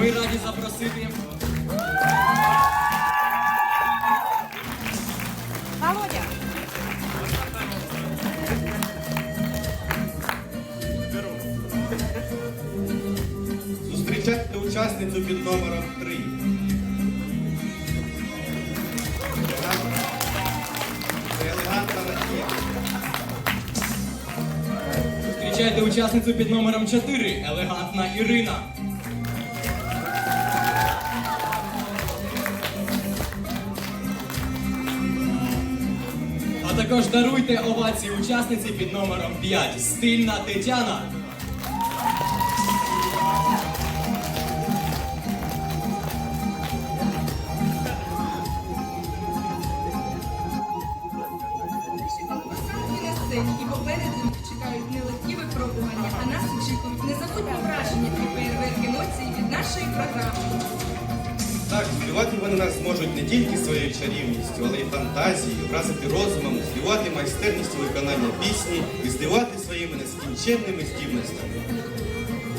Ми раді запросити Володя. Зустрічайте учасницю під номером 3. Зустрічайте учасницю під номером 4, елегантна Ірина. А також даруйте овації учасниці під номером 5, стильна Тетяна. І попереду чекають нелегкі випробування, а нас очікують незабутні враження і фейерверк емоцій від нашої програми. Так, здивувати вони нас зможуть не тільки своєю чарівністю, але й фантазією, вразити розумом, здивувати майстерністю виконання пісні і здивувати своїми нескінченними здібностями.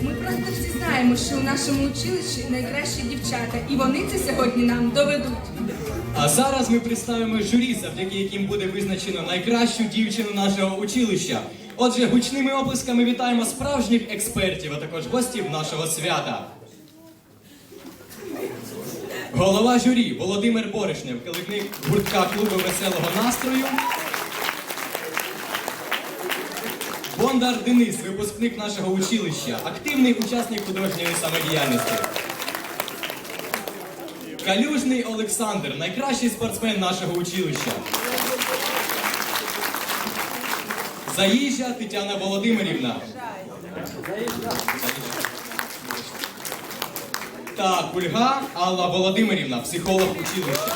Ми просто всі знаємо, що у нашому училищі найкращі дівчата, і вони це сьогодні нам доведуть. А зараз ми представимо журі, завдяки яким буде визначено найкращу дівчину нашого училища. Отже, гучними оплесками вітаємо справжніх експертів, а також гостів нашого свята. Голова журі Володимир Борешнев, керівник гуртка клубу веселого настрою. Бондар Денис, випускник нашого училища, активний учасник художньої самодіяльності. Калюжний Олександр, найкращий спортсмен нашого училища. Заїжджа Тетяна Володимирівна. Та Кульга Алла Володимирівна, психолог училища.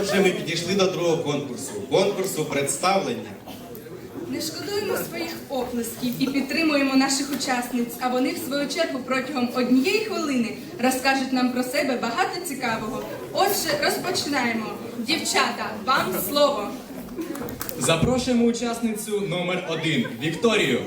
Отже, ми підійшли до другого конкурсу. Конкурсу представлення. Не шкодуємо своїх оплесків і підтримуємо наших учасниць, а вони в свою чергу протягом однієї хвилини розкажуть нам про себе багато цікавого. Отже, розпочинаємо. Дівчата, вам слово. Запрошуємо учасницю номер один Вікторію.